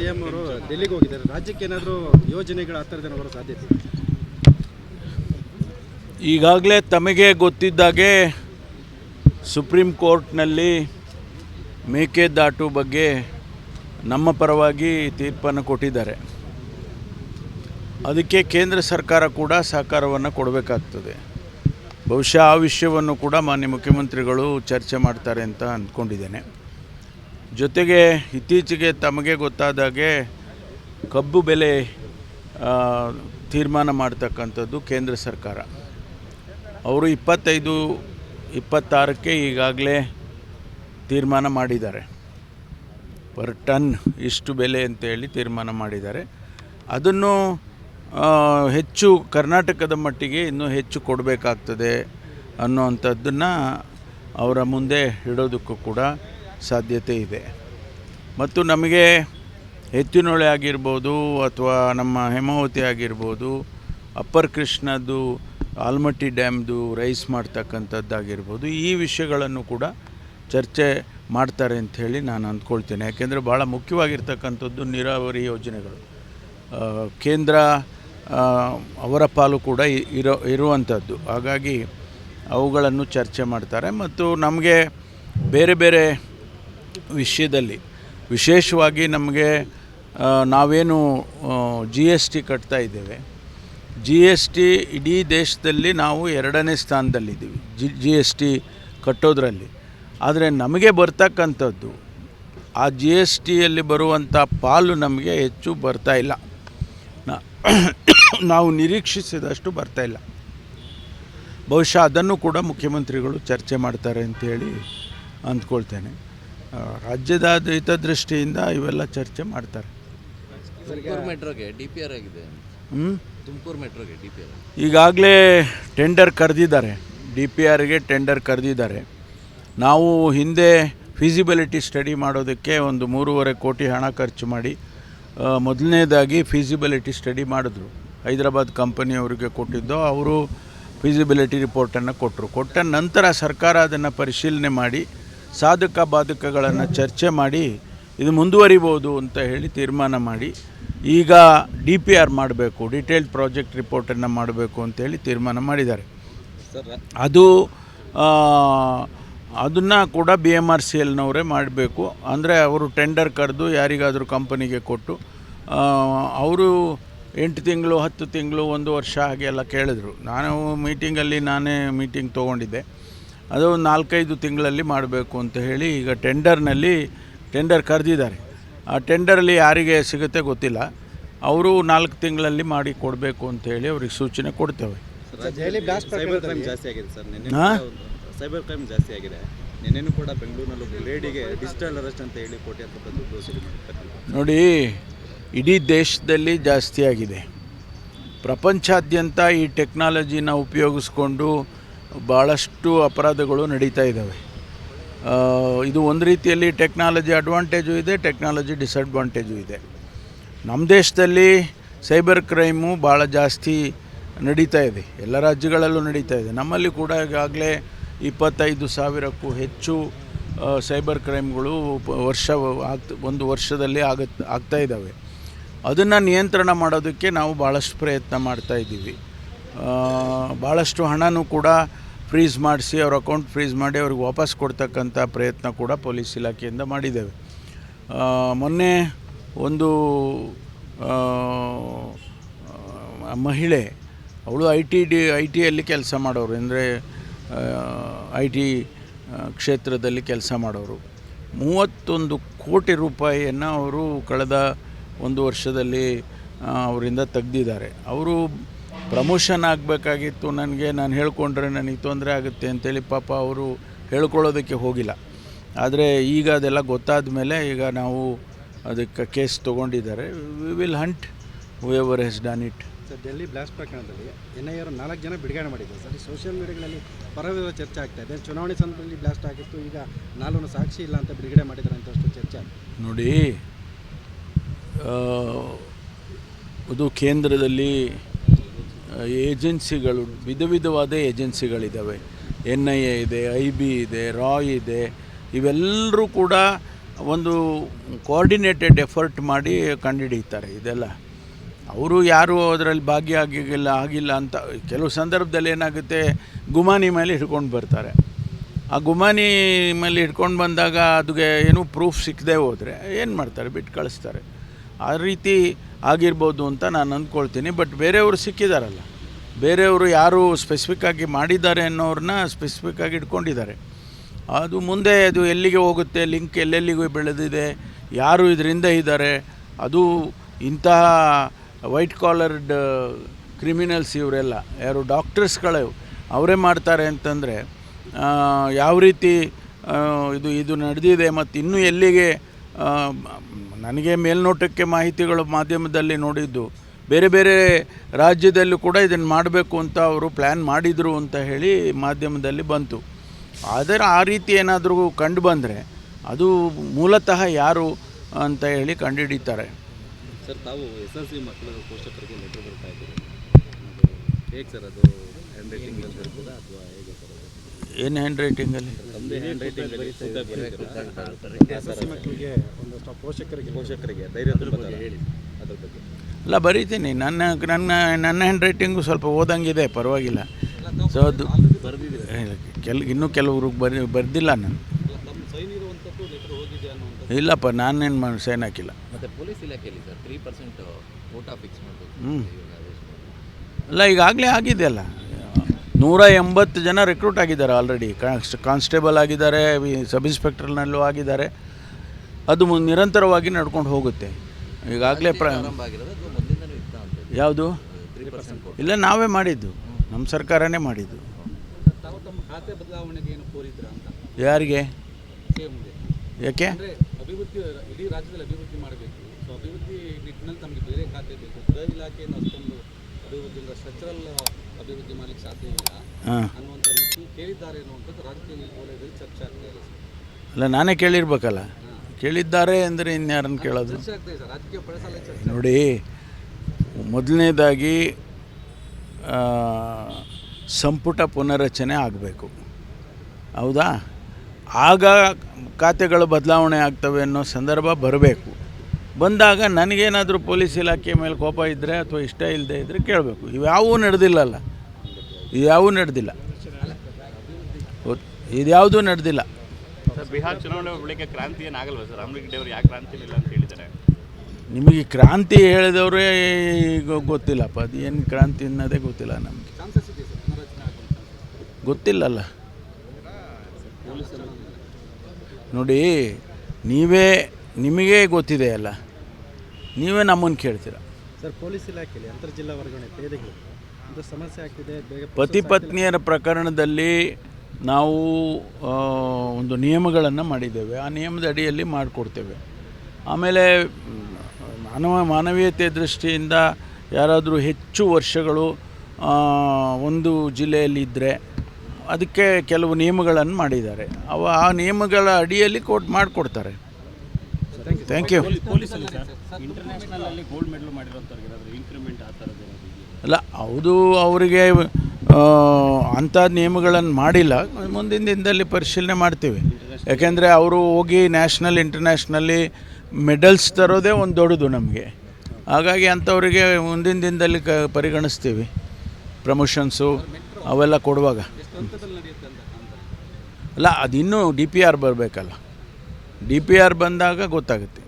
C M ಅವರು ಡೆಲ್ಲಿಗೆ ಹೋಗಿದ್ದಾರೆ. ರಾಜ್ಯಕ್ಕೆ ಏನಾದರೂ ಯೋಜನೆಗಳ ಆ ಬರೋ ಸಾಧ್ಯತೆ? ಈಗಾಗಲೇ ತಮಗೆ ಗೊತ್ತಿದ್ದಾಗೆ ಸುಪ್ರೀಂ ಕೋರ್ಟ್ನಲ್ಲಿ ಮೇಕೆದಾಟು ಬಗ್ಗೆ ನಮ್ಮ ಪರವಾಗಿ ತೀರ್ಪನ್ನು ಕೊಟ್ಟಿದ್ದಾರೆ. ಅದಕ್ಕೆ ಕೇಂದ್ರ ಸರ್ಕಾರ ಕೂಡ ಸಹಕಾರವನ್ನು ಕೊಡಬೇಕಾಗ್ತದೆ. ಬಹುಶಃ ಆ ವಿಷಯವನ್ನು ಕೂಡ ಮಾನ್ಯ ಮುಖ್ಯಮಂತ್ರಿಗಳು ಚರ್ಚೆ ಮಾಡ್ತಾರೆ ಅಂತ ಅಂದ್ಕೊಂಡಿದ್ದೇನೆ. ಜೊತೆಗೆ ಇತ್ತೀಚೆಗೆ ತಮಗೆ ಗೊತ್ತಾದಾಗೆ ಕಬ್ಬು ಬೆಲೆ ತೀರ್ಮಾನ ಮಾಡ್ತಕ್ಕಂಥದ್ದು ಕೇಂದ್ರ ಸರ್ಕಾರ. ಅವರು ಇಪ್ಪತ್ತೈದು, ಇಪ್ಪತ್ತಾರಕ್ಕೆ ಈಗಾಗಲೇ ತೀರ್ಮಾನ ಮಾಡಿದ್ದಾರೆ. ಪರ್ ಟನ್ ಇಷ್ಟು ಬೆಲೆ ಅಂತೇಳಿ ತೀರ್ಮಾನ ಮಾಡಿದ್ದಾರೆ. ಅದನ್ನು ಹೆಚ್ಚು ಕರ್ನಾಟಕದ ಮಟ್ಟಿಗೆ ಇನ್ನೂ ಹೆಚ್ಚು ಕೊಡಬೇಕಾಗ್ತದೆ ಅನ್ನೋವಂಥದ್ದನ್ನು ಅವರ ಮುಂದೆ ಇಡೋದಕ್ಕೂ ಕೂಡ ಸಾಧ್ಯತೆ ಇದೆ. ಮತ್ತು ನಮಗೆ ಎತ್ತಿನೊಳೆ ಆಗಿರ್ಬೋದು ಅಥವಾ ನಮ್ಮ ಹೇಮಾವತಿ ಆಗಿರ್ಬೋದು, ಅಪ್ಪರ್ ಕೃಷ್ಣದ್ದು, ಆಲ್ಮಟ್ಟಿ ಡ್ಯಾಮ್ದು ರೈಸ್ ಮಾಡ್ತಕ್ಕಂಥದ್ದಾಗಿರ್ಬೋದು, ಈ ವಿಷಯಗಳನ್ನು ಕೂಡ ಚರ್ಚೆ ಮಾಡ್ತಾರೆ ಅಂಥೇಳಿ ನಾನು ಅಂದ್ಕೊಳ್ತೇನೆ. ಯಾಕೆಂದರೆ ಭಾಳ ಮುಖ್ಯವಾಗಿರ್ತಕ್ಕಂಥದ್ದು ನೀರಾವರಿ ಯೋಜನೆಗಳು. ಕೇಂದ್ರ ಅವರ ಪಾಲು ಕೂಡ ಇರೋ, ಇರುವಂಥದ್ದು. ಹಾಗಾಗಿ ಅವುಗಳನ್ನು ಚರ್ಚೆ ಮಾಡ್ತಾರೆ. ಮತ್ತು ನಮಗೆ ಬೇರೆ ಬೇರೆ ವಿಷಯದಲ್ಲಿ. ವಿಶೇಷವಾಗಿ ನಮಗೆ ನಾವೇನು ಜಿ ಎಸ್ ಟಿ ಕಟ್ತಾ ಇದ್ದೇವೆ. ಜಿ ಎಸ್ ಟಿ ಇಡೀ ದೇಶದಲ್ಲಿ ನಾವು ಎರಡನೇ ಸ್ಥಾನದಲ್ಲಿದ್ದೀವಿ, ಜಿ ಜಿ ಎಸ್ ಟಿ ಕಟ್ಟೋದ್ರಲ್ಲಿ. ಆದರೆ ನಮಗೆ ಬರ್ತಕ್ಕಂಥದ್ದು, ಆ ಜಿ ಎಸ್ ಟಿಯಲ್ಲಿ ಬರುವಂಥ ಪಾಲು ನಮಗೆ ಹೆಚ್ಚು ಬರ್ತಾ ಇಲ್ಲ. ನಾವು ನಿರೀಕ್ಷಿಸಿದಷ್ಟು ಬರ್ತಾ ಇಲ್ಲ. ಬಹುಶಃ ಅದನ್ನು ಕೂಡ ಮುಖ್ಯಮಂತ್ರಿಗಳು ಚರ್ಚೆ ಮಾಡ್ತಾರೆ ಅಂತೇಳಿ ಅಂದ್ಕೊಳ್ತೇನೆ. ರಾಜ್ಯದ ಹಿತದೃಷ್ಟಿಯಿಂದ ಇವೆಲ್ಲ ಚರ್ಚೆ ಮಾಡ್ತಾರೆ. ತುಮಕೂರು ಮೆಟ್ರೋಗೆ ಡಿ ಪಿ ಆರ್ ಆಗಿದೆ. ಹ್ಞೂ ತುಮಕೂರು ಮೆಟ್ರೋಗೆ ಡಿ ಪಿ ಆರ್ ಈಗಾಗಲೇ ಟೆಂಡರ್ ಕರೆದಿದ್ದಾರೆ. ಡಿ ಪಿ ಆರ್ಗೆ ಟೆಂಡರ್ ಕರೆದಿದ್ದಾರೆ. ನಾವು ಹಿಂದೆ ಫೀಸಿಬಿಲಿಟಿ ಸ್ಟಡಿ ಮಾಡೋದಕ್ಕೆ ಒಂದು ಮೂರುವರೆ ಕೋಟಿ ಹಣ ಖರ್ಚು ಮಾಡಿ ಮೊದಲನೇದಾಗಿ ಫೀಸಿಬಿಲಿಟಿ ಸ್ಟಡಿ ಮಾಡಿದ್ರು. ಹೈದರಾಬಾದ್ ಕಂಪನಿಯವರಿಗೆ ಕೊಟ್ಟಿದ್ದು ಅವರು ಫೀಸಿಬಿಲಿಟಿ ರಿಪೋರ್ಟನ್ನು ಕೊಟ್ಟರು. ಕೊಟ್ಟ ನಂತರ ಸರ್ಕಾರ ಅದನ್ನು ಪರಿಶೀಲನೆ ಮಾಡಿ ಸಾಧಕ ಬಾಧಕಗಳನ್ನು ಚರ್ಚೆ ಮಾಡಿ ಇದು ಮುಂದುವರಿಬೋದು ಅಂತ ಹೇಳಿ ತೀರ್ಮಾನ ಮಾಡಿ. ಈಗ ಡಿ ಪಿ ಆರ್ ಮಾಡಬೇಕು ಡಿಟೇಲ್ಡ್ ಪ್ರಾಜೆಕ್ಟ್ ರಿಪೋರ್ಟನ್ನು ಮಾಡಬೇಕು ಅಂತೇಳಿ ತೀರ್ಮಾನ ಮಾಡಿದ್ದಾರೆ. ಸರ್ ಅದು ಅದನ್ನು ಕೂಡ ಬಿ ಎಂ ಆರ್ ಸಿ ಎಲ್ನವರೇ ಮಾಡಬೇಕು. ಅಂದರೆ ಅವರು ಟೆಂಡರ್ ಕರೆದು ಯಾರಿಗಾದರೂ ಕಂಪನಿಗೆ ಕೊಟ್ಟು ಅವರು ಎಂಟು ತಿಂಗಳು ಹತ್ತು ತಿಂಗಳು ಒಂದು ವರ್ಷ ಹಾಗೆಲ್ಲ ಕೇಳಿದ್ರು. ನಾನು ಮೀಟಿಂಗಲ್ಲಿ ನಾನೇ ಮೀಟಿಂಗ್ ತೊಗೊಂಡಿದ್ದೆ. ಅದು ಒಂದು ನಾಲ್ಕೈದು ತಿಂಗಳಲ್ಲಿ ಮಾಡಬೇಕು ಅಂತ ಹೇಳಿ ಈಗ ಟೆಂಡರ್ನಲ್ಲಿ ಟೆಂಡರ್ ಕರೆದಿದ್ದಾರೆ. ಆ ಟೆಂಡರಲ್ಲಿ ಯಾರಿಗೆ ಸಿಗುತ್ತೆ ಗೊತ್ತಿಲ್ಲ. ಅವರು ನಾಲ್ಕು ತಿಂಗಳಲ್ಲಿ ಮಾಡಿ ಕೊಡಬೇಕು ಅಂತ ಹೇಳಿ ಅವ್ರಿಗೆ ಸೂಚನೆ ಕೊಡ್ತೇವೆ. Sir Delhi blast cyber crime ಜಾಸ್ತಿ ಆಗಿದೆ ಸರ್. ನಿನ್ನೆ ಸೈಬರ್ ಕ್ರೈಮ್ ಜಾಸ್ತಿ ಆಗಿದೆ. ನಿನ್ನೆನೂ ಕೂಡ ಬೆಂಗಳೂರಿನಲ್ಲಿ ಲೇಡಿಗೆ ಡಿಜಿಟಲ್ ಅರೆಸ್ಟ್ ಅಂತ ಹೇಳಿ ಕೋಟಿ ಅಂತ ಬಂದು ನೋಡಿ ಇಡೀ ದೇಶದಲ್ಲಿ ಜಾಸ್ತಿ ಆಗಿದೆ. ಪ್ರಪಂಚಾದ್ಯಂತ ಈ ಟೆಕ್ನಾಲಜಿನ ಉಪಯೋಗಿಸ್ಕೊಂಡು ಭಾಳಷ್ಟು ಅಪರಾಧಗಳು ನಡೀತಾ ಇದ್ದಾವೆ. ಇದು ಒಂದು ರೀತಿಯಲ್ಲಿ ಟೆಕ್ನಾಲಜಿ ಅಡ್ವಾಂಟೇಜು ಇದೆ, ಟೆಕ್ನಾಲಜಿ ಡಿಸ್ಅಡ್ವಾಂಟೇಜು ಇದೆ. ನಮ್ಮ ದೇಶದಲ್ಲಿ ಸೈಬರ್ ಕ್ರೈಮು ಭಾಳ ಜಾಸ್ತಿ ನಡೀತಾ ಇದೆ. ಎಲ್ಲ ರಾಜ್ಯಗಳಲ್ಲೂ ನಡೀತಾ ಇದೆ. ನಮ್ಮಲ್ಲಿ ಕೂಡ ಈಗಾಗಲೇ ಇಪ್ಪತ್ತೈದು ಸಾವಿರಕ್ಕೂ ಹೆಚ್ಚು ಸೈಬರ್ ಕ್ರೈಮ್ಗಳು ವರ್ಷ ಆಗ್ತ, ಒಂದು ವರ್ಷದಲ್ಲಿ ಆಗತ್, ಆಗ್ತಾ ಇದ್ದಾವೆ. ಅದನ್ನು ನಿಯಂತ್ರಣ ಮಾಡೋದಕ್ಕೆ ನಾವು ಭಾಳಷ್ಟು ಪ್ರಯತ್ನ ಮಾಡ್ತಾ ಇದ್ದೀವಿ. ಭಾಳಷ್ಟು ಹಣನೂ ಕೂಡ ಫ್ರೀಸ್ ಮಾಡಿಸಿ ಅವ್ರ ಅಕೌಂಟ್ ಫ್ರೀಸ್ ಮಾಡಿ ಅವ್ರಿಗೆ ವಾಪಸ್ ಕೊಡ್ತಕ್ಕಂಥ ಪ್ರಯತ್ನ ಕೂಡ ಪೊಲೀಸ್ ಇಲಾಖೆಯಿಂದ ಮಾಡಿದ್ದೇವೆ. ಮೊನ್ನೆ ಒಂದು ಮಹಿಳೆ, ಅವಳು ಐ ಟಿ ಡಿ, ಐ ಟಿಯಲ್ಲಿ ಕೆಲಸ ಮಾಡೋರು, ಅಂದರೆ ಐ ಟಿ ಕ್ಷೇತ್ರದಲ್ಲಿ ಕೆಲಸ ಮಾಡೋರು. ಮೂವತ್ತೊಂದು ಕೋಟಿ ರೂಪಾಯಿಯನ್ನು ಅವರು ಕಳೆದ ಒಂದು ವರ್ಷದಲ್ಲಿ ಅವರಿಂದ ತೆಗೆದಿದ್ದಾರೆ. ಅವರು ಪ್ರಮೋಷನ್ ಆಗಬೇಕಾಗಿತ್ತು ನನಗೆ. ನಾನು ಹೇಳ್ಕೊಂಡ್ರೆ ನನಗೆ ತೊಂದರೆ ಆಗುತ್ತೆ ಅಂತೇಳಿ ಪಾಪ ಅವರು ಹೇಳ್ಕೊಳ್ಳೋದಕ್ಕೆ ಹೋಗಿಲ್ಲ. ಆದರೆ ಈಗ ಅದೆಲ್ಲ ಗೊತ್ತಾದ ಮೇಲೆ ಈಗ ನಾವು ಅದಕ್ಕೆ case ತೊಗೊಂಡಿದ್ದಾರೆ. We will hunt ever has done it sir Delhi blast ಪ್ರಕರಣದಲ್ಲಿ ಎನ್ ಐ ಆರ್ ನಾಲ್ಕು ಜನ ಬಿಡುಗಡೆ ಮಾಡಿದ್ದಾರೆ. ಸರ್ ಸೋಷಿಯಲ್ ಮೀಡಿಯಾಗಳಲ್ಲಿ ಪರವಿರೋ ಚರ್ಚೆ ಆಗ್ತಾ ಇದೆ. ಚುನಾವಣೆ ಸಂದರ್ಭದಲ್ಲಿ ಬ್ಲಾಸ್ಟ್ ಆಗಿತ್ತು. ಈಗ ನಾಲ್ಕು ಸಾಕ್ಷಿ ಇಲ್ಲ ಅಂತ ಬಿಡುಗಡೆ ಮಾಡಿದ್ದಾರೆ ಅಂತ ಅಷ್ಟು ಚರ್ಚೆ ನೋಡಿ ಅದು ಕೇಂದ್ರದಲ್ಲಿ ಏಜೆನ್ಸಿಗಳು, ವಿಧ ವಿಧವಾದ ಏಜೆನ್ಸಿಗಳಿದ್ದಾವೆ ಎನ್ ಐ ಎ ಇದೆ, ಐ ಬಿ ಇದೆ ರಾಯ್ ಇದೆ. ಇವೆಲ್ಲರೂ ಕೂಡ ಒಂದು ಕೋಆರ್ಡಿನೇಟೆಡ್ ಎಫರ್ಟ್ ಮಾಡಿ ಕಂಡುಹಿಡಿತಾರೆ ಇದೆಲ್ಲ. ಅವರು ಯಾರು ಅದರಲ್ಲಿ ಭಾಗಿಯಾಗಿಲ್ಲ, ಆಗಿಲ್ಲ ಅಂತ ಕೆಲವು ಸಂದರ್ಭದಲ್ಲಿ ಏನಾಗುತ್ತೆ, ಗುಮಾನಿ ಮೇಲೆ ಹಿಡ್ಕೊಂಡು ಬರ್ತಾರೆ. ಆ ಗುಮಾನಿ ಮೇಲೆ ಹಿಡ್ಕೊಂಡು ಬಂದಾಗ ಅದಕ್ಕೆ ಏನೂ ಪ್ರೂಫ್ ಸಿಕ್ಕದೆ ಹೋದರೆ ಏನು ಮಾಡ್ತಾರೆ, ಬಿಟ್ಟು ಕಳಿಸ್ತಾರೆ. ಆ ರೀತಿ ಆಗಿರ್ಬೋದು ಅಂತ ನಾನು ಅಂದ್ಕೊಳ್ತೀನಿ. ಬಟ್ ಬೇರೆಯವರು ಸಿಕ್ಕಿದಾರಲ್ಲ. ಬೇರೆಯವರು ಯಾರು ಸ್ಪೆಸಿಫಿಕ್ಕಾಗಿ ಮಾಡಿದ್ದಾರೆ ಅನ್ನೋರನ್ನ ಸ್ಪೆಸಿಫಿಕ್ಕಾಗಿ ಇಟ್ಕೊಂಡಿದ್ದಾರೆ. ಅದು ಮುಂದೆ ಅದು ಎಲ್ಲಿಗೆ ಹೋಗುತ್ತೆ ಲಿಂಕ್ ಎಲ್ಲೆಲ್ಲಿಗೂ ಬೆಳೆದಿದೆ, ಯಾರು ಇದರಿಂದ ಇದ್ದಾರೆ, ಅದು ಇಂತಹ ವೈಟ್ ಕಾಲರ್ಡ್ ಕ್ರಿಮಿನಲ್ಸ್ ಇವರೆಲ್ಲ, ಯಾರು ಡಾಕ್ಟರ್ಸ್ಗಳು ಅವರೇ ಮಾಡ್ತಾರೆ ಅಂತಂದರೆ ಯಾವ ರೀತಿ ಇದು ಇದು ನಡೆದಿದೆ ಮತ್ತು ಇನ್ನೂ ಎಲ್ಲಿಗೆ ನನಗೆ ಮೇಲ್ನೋಟಕ್ಕೆ ಮಾಹಿತಿಗಳು ಮಾಧ್ಯಮದಲ್ಲಿ ನೋಡಿದ್ದು ಬೇರೆ ಬೇರೆ ರಾಜ್ಯದಲ್ಲೂ ಕೂಡ ಇದನ್ನು ಮಾಡಬೇಕು ಅಂತ ಅವರು ಪ್ಲ್ಯಾನ್ ಮಾಡಿದರು ಅಂತ ಹೇಳಿ ಮಾಧ್ಯಮದಲ್ಲಿ ಬಂತು. ಆದರೆ ಆ ರೀತಿ ಏನಾದರೂ ಕಂಡು ಬಂದರೆ ಅದು ಮೂಲತಃ ಯಾರು ಅಂತ ಹೇಳಿ ಕಂಡುಹಿಡಿತಾರೆ. ಸರ್ ತಾವು ಎಸ್ ಎಲ್ ಸಿ ಮಕ್ಕಳ ಪೋಷಕರಿಗೆ ಲೆಟರ್ ಬರ್ತಾ ಇದ್ದೀರಿ ಹೇಗೆ ಸರ್ ಅದು? ಹ್ಯಾಂಡ್ ರೈಟಿಂಗ್ ಅಥವಾ ಹೇಗೆ? ಸರ್ ಅದು ಏನು ಹ್ಯಾಂಡ್ ರೈಟಿಂಗಲ್ಲಿ ಮಕ್ಕಳಿಗೆ ಒಂದಷ್ಟು ಪೋಷಕರಿಗೆ ಪೋಷಕರಿಗೆ ಧೈರ್ಯ ಹೇಳಿ. ಅದ್ರ ಬಗ್ಗೆ. ಅಲ್ಲ ಬರೀತೀನಿ. ನನ್ನ ನನ್ನ ನನ್ನ ಹ್ಯಾಂಡ್ ರೈಟಿಂಗು ಸ್ವಲ್ಪ ಓದಂಗಿದೆ ಪರವಾಗಿಲ್ಲ. ಸೊ ಅದು ಕೆಲ ಇನ್ನೂ ಕೆಲವರು ಬರಿ ಬರೆದಿಲ್ಲ ನಾನು. ಇಲ್ಲಪ್ಪ ನಾನೇನು ಮಾಡಿ ಸೈನ್ ಹಾಕಿಲ್ಲ. ಮತ್ತೆ ಪೊಲೀಸ್ ಇಲಾಖೆಯಲ್ಲಿ ಸರ್ ತ್ರೀ ಪರ್ಸೆಂಟ್ ಫಿಕ್ಸ್ ಮಾಡಬೇಕು ಹ್ಞೂ. ಅಲ್ಲ ಈಗಾಗಲೇ ಆಗಿದೆ ಅಲ್ಲ ನೂರ ಎಂಬತ್ತು ಜನ ರಿಕ್ರೂಟ್ ಆಗಿದ್ದಾರೆ ಆಲ್ರೆಡಿ ಕಾನ್ಸ್ಟೇಬಲ್ ಆಗಿದ್ದಾರೆ ಸಬ್ ಇನ್ಸ್ಪೆಕ್ಟರ್ನಲ್ಲೂ ಆಗಿದ್ದಾರೆ. ಅದು ನಿರಂತರವಾಗಿ ನಡ್ಕೊಂಡು ಹೋಗುತ್ತೆ. ಈಗಾಗಲೇ ಪ್ರ, ಯಾವುದು? ಇಲ್ಲ, ನಾವೇ ಮಾಡಿದ್ದು. ನಮ್ಮ ಸರ್ಕಾರನೇ ಮಾಡಿದ್ದು. ಯಾರಿಗೆ? ಯಾಕೆ? ಅಭಿವೃದ್ಧಿ ಮಾಡಬೇಕು. ಅಭಿವೃದ್ಧಿ ನಿಟ್ಟಿನಲ್ಲಿ ತಮಗೆ ಬೇರೆ ಖಾತೆ ಬೇಕು. ಇಲಾಖೆಯನ್ನು ಅಷ್ಟೊಂದು ಅಭಿವೃದ್ಧಿಯಿಂದ ಸ್ಟ್ರಕ್ಚರಲ್ ಅಭಿವೃದ್ಧಿ ಮಾಡಲಿಕ್ಕೆ ಸಾಧ್ಯ ಇಲ್ಲ. ಹಾಂ. ಅನ್ನುವಂಥ ರೀತಿ ಕೇಳಿದ್ದಾರೆ ಅನ್ನುವಂಥದ್ದು ರಾಜಕೀಯ ವಲಯದಲ್ಲಿ ಚರ್ಚೆ ಆಗ್ತಾ ಇದೆ ಅಲ್ಲ ನಾನೇ ಕೇಳಿರ್ಬೇಕಲ್ಲ? ಕೇಳಿದ್ದಾರೆ ಅಂದರೆ ಇನ್ಯಾರನ್ನು ಕೇಳೋದು? ಚರ್ಚೆ ಆಗ್ತಾ ಇದೆ ಸರ್. ರಾಜಕೀಯ ಪಳಸಾಲೆ ಚರ್ಚೆ ನೋಡಿ ಮೊದಲನೇದಾಗಿ ಸಂಪುಟ ಪುನರಚನೆ ಆಗಬೇಕು. ಹೌದಾ? ಆಗ ಖಾತೆಗಳು ಬದಲಾವಣೆ ಆಗ್ತವೆ ಅನ್ನೋ ಸಂದರ್ಭ ಬರಬೇಕು. ಬಂದಾಗ ನನಗೇನಾದರೂ ಪೊಲೀಸ್ ಇಲಾಖೆ ಮೇಲೆ ಕೋಪ ಇದ್ದರೆ ಅಥವಾ ಇಷ್ಟ ಇಲ್ಲದೆ ಇದ್ದರೆ ಕೇಳಬೇಕು. ಇವ್ಯಾವೂ ನಡೆದಿಲ್ಲಲ್ಲ. ಇವ್ಯಾವೂ ನಡೆದಿಲ್ಲ. ಇದ್ಯಾವುದೂ ನಡೆದಿಲ್ಲ. ಬಿಹಾರ್ ಚುನಾವಣೆ ಬಳಿಕ ಕ್ರಾಂತಿ ಏನಾಗಲ್ವ ಸರ್? ಅವರು ಯಾಕೆ ಕ್ರಾಂತಿ ಇಲ್ಲ ಅಂತ ಹೇಳಿದ್ದಾರೆ? ನಿಮಗೆ ಕ್ರಾಂತಿ ಹೇಳಿದವರೇ ಈಗ ಗೊತ್ತಿಲ್ಲಪ್ಪ. ಅದು ಏನು ಕ್ರಾಂತಿ ಅನ್ನೋದೇ ಗೊತ್ತಿಲ್ಲ ನಮಗೆ. ಗೊತ್ತಿಲ್ಲಲ್ಲ. ನೋಡಿ ನೀವೇ ನಿಮಗೇ ಗೊತ್ತಿದೆ ಅಲ್ಲ ನೀವೇ ನಮ್ಮನ್ನು ಕೇಳ್ತೀರ? ಸರ್ ಪೊಲೀಸ್ ಇಲಾಖೆಯಲ್ಲಿ ಅಂತರ್ಜಿಲ್ಲಾ ವರ್ಗಾವಣೆ ಪೇದೆಗಳು ಇದು ಸಮಸ್ಯೆ ಆಗ್ತಿದೆ ಬೇಗ ಪತಿ ಪತ್ನಿಯರ ಪ್ರಕರಣದಲ್ಲಿ ನಾವು ಒಂದು ನಿಯಮಗಳನ್ನು ಮಾಡಿದ್ದೇವೆ. ಆ ನಿಯಮದ ಅಡಿಯಲ್ಲಿ ಮಾಡಿಕೊಡ್ತೇವೆ. ಆಮೇಲೆ ಮಾನವ ಮಾನವೀಯತೆ ದೃಷ್ಟಿಯಿಂದ ಯಾರಾದರೂ ಹೆಚ್ಚು ವರ್ಷಗಳು ಒಂದು ಜಿಲ್ಲೆಯಲ್ಲಿ ಇದ್ದರೆ ಅದಕ್ಕೆ ಕೆಲವು ನಿಯಮಗಳನ್ನು ಮಾಡಿದ್ದಾರೆ. ಅವ ಆ ನಿಯಮಗಳ ಅಡಿಯಲ್ಲಿ ಕೋರ್ಟ್ ಮಾಡಿಕೊಡ್ತಾರೆ. ಥ್ಯಾಂಕ್ ಯು ಅಲ್ಲಿ ಹೌದು ಅವರಿಗೆ ಅಂಥ ನಿಯಮಗಳನ್ನು ಮಾಡಿಲ್ಲ. ಮುಂದಿನ ದಿನದಲ್ಲಿ ಪರಿಶೀಲನೆ ಮಾಡ್ತೀವಿ. ಯಾಕೆಂದರೆ ಅವರು ಹೋಗಿ ನ್ಯಾಷನಲ್ ಇಂಟರ್ನ್ಯಾಷನಲ್ಲಿ ಮೆಡಲ್ಸ್ ತರೋದೇ ಒಂದು ದೊಡ್ಡದು ನಮಗೆ. ಹಾಗಾಗಿ ಅಂಥವರಿಗೆ ಮುಂದಿನ ದಿನದಲ್ಲಿ ಕ ಪರಿಗಣಿಸ್ತೀವಿ. ಪ್ರಮೋಷನ್ಸು ಅವೆಲ್ಲ ಕೊಡುವಾಗ. ಅಲ್ಲ ಅದಿನ್ನೂ ಡಿ ಪಿ ಆರ್ ಬರಬೇಕಲ್ಲ. ಡಿ ಪಿ ಆರ್ ಬಂದಾಗ ಗೊತ್ತಾಗುತ್ತೆ.